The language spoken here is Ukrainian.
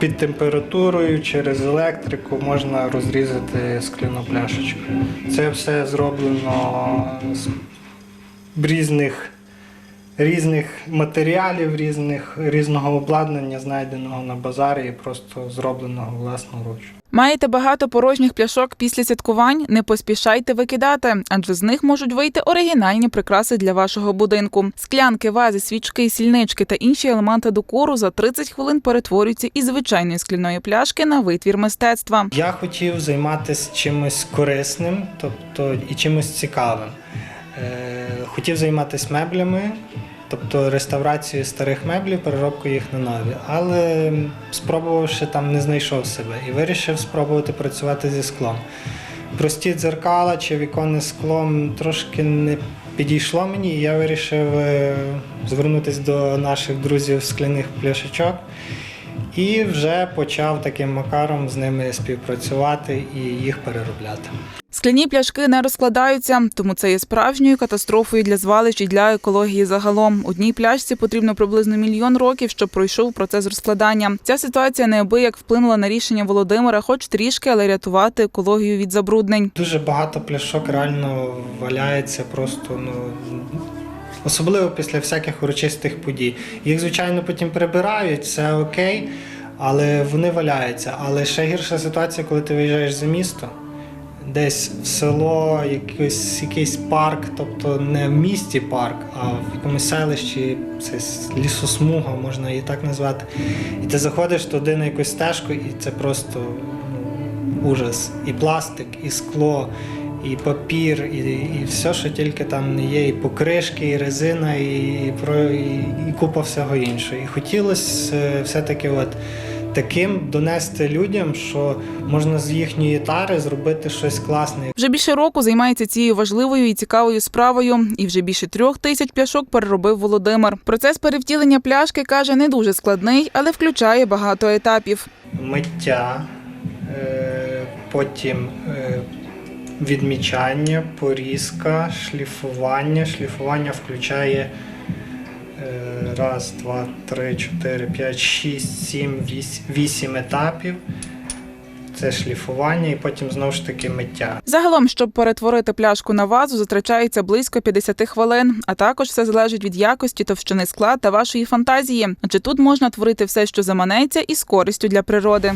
Під температурою через електрику можна розрізати скляну пляшечку. Це все зроблено з різних, різних матеріалів, різних, різного обладнання, знайденого на базарі і просто зробленого власноруч. Маєте багато порожніх пляшок після святкувань? Не поспішайте викидати, адже з них можуть вийти оригінальні прикраси для вашого будинку. Склянки, вази, свічки, сільнички та інші елементи декору за 30 хвилин перетворюються із звичайної скляної пляшки на витвір мистецтва. Я хотів займатися чимось корисним, тобто і чимось цікавим. Е, Хотів займатися меблями, тобто реставрацією старих меблів, переробкою їх на нові. Але спробувавши там не знайшов себе і вирішив спробувати працювати зі склом. Прості дзеркала чи віконне скло трошки не підійшло мені, і я вирішив е, звернутися до наших друзів скляних пляшечок. І вже почав таким макаром з ними співпрацювати і їх переробляти. Скляні пляшки не розкладаються, тому це є справжньою катастрофою для звалищ і для екології загалом. Одній пляшці потрібно приблизно мільйон років, щоб пройшов процес розкладання. Ця ситуація неабияк вплинула на рішення Володимира, хоч трішки, але рятувати екологію від забруднень. Дуже багато пляшок реально валяється просто ну. Особливо після всяких урочистих подій. Їх, звичайно, потім прибирають, це окей, але вони валяються. Але ще гірша ситуація, коли ти виїжджаєш за місто, десь в село, якийсь, якийсь парк, тобто не в місті парк, а в якомусь селищі, це лісосмуга, можна її так назвати. І ти заходиш туди на якусь стежку, і це просто ну, ужас. І пластик, і скло, і папір, і, і все, що тільки там не є, і покришки, і резина, і, і, про, і, і купа всього іншого. І хотілося е, все-таки от таким донести людям, що можна з їхньої тари зробити щось класне. Вже більше року займається цією важливою і цікавою справою, і вже більше трьох тисяч пляшок переробив Володимир. Процес перевтілення пляшки каже не дуже складний, але включає багато етапів. Миття, е, потім е, відмічання, порізка, шліфування. Шліфування включає е, раз, два, три, чотири, п'ять, шість, сім, вісь- вісім етапів. Це шліфування і потім знову ж таки миття. Загалом, щоб перетворити пляшку на вазу, затрачається близько 50 хвилин. А також все залежить від якості, товщини скла та вашої фантазії. Адже тут можна творити все, що заманеться, і з користю для природи.